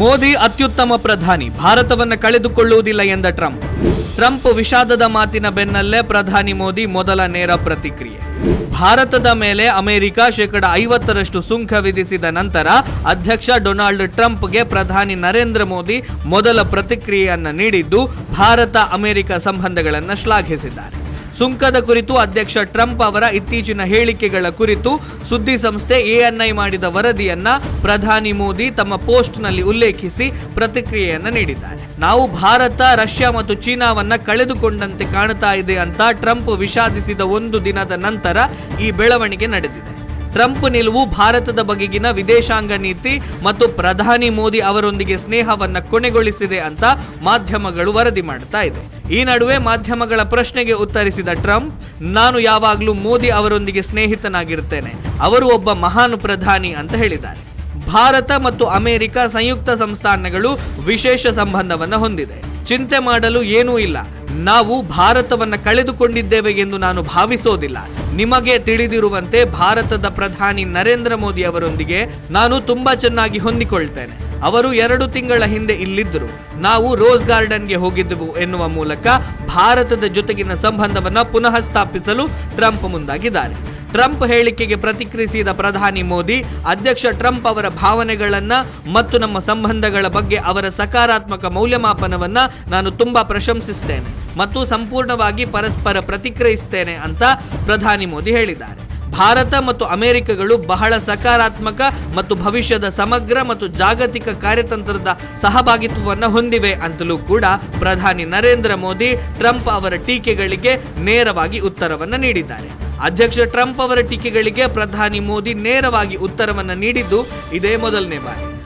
ಮೋದಿ ಅತ್ಯುತ್ತಮ ಪ್ರಧಾನಿ, ಭಾರತವನ್ನು ಕಳೆದುಕೊಳ್ಳುವುದಿಲ್ಲ ಎಂದ ಟ್ರಂಪ್. ಟ್ರಂಪ್ ವಿಷಾದದ ಮಾತಿನ ಬೆನ್ನಲ್ಲೇ ಪ್ರಧಾನಿ ಮೋದಿ ಮೊದಲ ನೇರ ಪ್ರತಿಕ್ರಿಯೆ. ಭಾರತದ ಮೇಲೆ ಅಮೆರಿಕ ಶೇಕಡ ಐವತ್ತರಷ್ಟು ಸುಂಕ ವಿಧಿಸಿದ ನಂತರ ಅಧ್ಯಕ್ಷ ಡೊನಾಲ್ಡ್ ಟ್ರಂಪ್ಗೆ ಪ್ರಧಾನಿ ನರೇಂದ್ರ ಮೋದಿ ಮೊದಲ ಪ್ರತಿಕ್ರಿಯೆಯನ್ನು ನೀಡಿದ್ದು ಭಾರತ ಅಮೆರಿಕ ಸಂಬಂಧಗಳನ್ನು ಶ್ಲಾಘಿಸಿದ್ದಾರೆ. ಸುಂಕದ ಕುರಿತು ಅಧ್ಯಕ್ಷ ಟ್ರಂಪ್ ಅವರ ಇತ್ತೀಚಿನ ಹೇಳಿಕೆಗಳ ಕುರಿತು ಸುದ್ದಿ ಸಂಸ್ಥೆ ಎಎನ್ಐ ಮಾಡಿದ ವರದಿಯನ್ನ ಪ್ರಧಾನಿ ಮೋದಿ ತಮ್ಮ ಪೋಸ್ಟ್ನಲ್ಲಿ ಉಲ್ಲೇಖಿಸಿ ಪ್ರತಿಕ್ರಿಯೆಯನ್ನ ನೀಡಿದ್ದಾರೆ. ನಾವು ಭಾರತ, ರಷ್ಯಾ ಮತ್ತು ಚೀನಾವನ್ನ ಕಳೆದುಕೊಂಡಂತೆ ಕಾಣ್ತಾ ಇದೆ ಅಂತ ಟ್ರಂಪ್ ವಿಷಾದಿಸಿದ ಒಂದು ದಿನದ ನಂತರ ಈ ಬೆಳವಣಿಗೆ ನಡೆದಿದೆ. ಟ್ರಂಪ್ ನಿಲುವು ಭಾರತದ ಬಗೆಗಿನ ವಿದೇಶಾಂಗ ನೀತಿ ಮತ್ತು ಪ್ರಧಾನಿ ಮೋದಿ ಅವರೊಂದಿಗೆ ಸ್ನೇಹವನ್ನ ಕೊನೆಗೊಳಿಸಿದೆ ಅಂತ ಮಾಧ್ಯಮಗಳು ವರದಿ ಮಾಡ್ತಾ ಇದೆ. ಈ ನಡುವೆ ಮಾಧ್ಯಮಗಳ ಪ್ರಶ್ನೆಗೆ ಉತ್ತರಿಸಿದ ಟ್ರಂಪ್, ನಾನು ಯಾವಾಗಲೂ ಮೋದಿ ಅವರೊಂದಿಗೆ ಸ್ನೇಹಿತನಾಗಿರ್ತೇನೆ. ಅವರು ಒಬ್ಬ ಮಹಾನ್ ಪ್ರಧಾನಿ ಅಂತ ಹೇಳಿದ್ದಾರೆ. ಭಾರತ ಮತ್ತು ಅಮೆರಿಕ ಸಂಯುಕ್ತ ಸಂಸ್ಥಾನಗಳು ವಿಶೇಷ ಸಂಬಂಧವನ್ನ ಹೊಂದಿದೆ. ಚಿಂತೆ ಮಾಡಲು ಏನೂ ಇಲ್ಲ. ನಾವು ಭಾರತವನ್ನು ಕಳೆದುಕೊಂಡಿದ್ದೇವೆ ಎಂದು ನಾನು ಭಾವಿಸೋದಿಲ್ಲ. ನಿಮಗೆ ತಿಳಿದಿರುವಂತೆ ಭಾರತದ ಪ್ರಧಾನಿ ನರೇಂದ್ರ ಮೋದಿ ಅವರೊಂದಿಗೆ ನಾನು ತುಂಬಾ ಚೆನ್ನಾಗಿ ಹೊಂದಿಕೊಳ್ತೇನೆ. ಅವರು ಎರಡು ತಿಂಗಳ ಹಿಂದೆ ಇಲ್ಲಿದ್ದರು. ನಾವು ರೋಸ್ ಗಾರ್ಡನ್ಗೆ ಹೋಗಿದ್ದೆವು ಎನ್ನುವ ಮೂಲಕ ಭಾರತದ ಜೊತೆಗಿನ ಸಂಬಂಧವನ್ನು ಪುನಃ ಸ್ಥಾಪಿಸಲು ಟ್ರಂಪ್ ಮುಂದಾಗಿದ್ದಾರೆ. ಟ್ರಂಪ್ ಹೇಳಿಕೆಗೆ ಪ್ರತಿಕ್ರಿಯಿಸಿದ ಪ್ರಧಾನಿ ಮೋದಿ, ಅಧ್ಯಕ್ಷ ಟ್ರಂಪ್ ಅವರ ಭಾವನೆಗಳನ್ನು ಮತ್ತು ನಮ್ಮ ಸಂಬಂಧಗಳ ಬಗ್ಗೆ ಅವರ ಸಕಾರಾತ್ಮಕ ಮೌಲ್ಯಮಾಪನವನ್ನು ನಾನು ತುಂಬಾ ಪ್ರಶಂಸಿಸ್ತೇನೆ ಮತ್ತು ಸಂಪೂರ್ಣವಾಗಿ ಪರಸ್ಪರ ಪ್ರತಿಕ್ರಿಯಿಸ್ತೇನೆ ಅಂತ ಪ್ರಧಾನಿ ಮೋದಿ ಹೇಳಿದ್ದಾರೆ. ಭಾರತ ಮತ್ತು ಅಮೆರಿಕಗಳು ಬಹಳ ಸಕಾರಾತ್ಮಕ ಮತ್ತು ಭವಿಷ್ಯದ ಸಮಗ್ರ ಮತ್ತು ಜಾಗತಿಕ ಕಾರ್ಯತಂತ್ರದ ಸಹಭಾಗಿತ್ವವನ್ನು ಹೊಂದಿವೆ ಅಂತಲೂ ಕೂಡ ಪ್ರಧಾನಿ ನರೇಂದ್ರ ಮೋದಿ ಟ್ರಂಪ್ ಅವರ ಟೀಕೆಗಳಿಗೆ ನೇರವಾಗಿ ಉತ್ತರವನ್ನು ನೀಡಿದ್ದಾರೆ. ಅಧ್ಯಕ್ಷ ಟ್ರಂಪ್ ಅವರ ಟೀಕೆಗಳಿಗೆ ಪ್ರಧಾನಿ ಮೋದಿ ನೇರವಾಗಿ ಉತ್ತರವನ್ನು ನೀಡಿದ್ದು ಇದೇ ಮೊದಲನೇ ಬಾರಿ.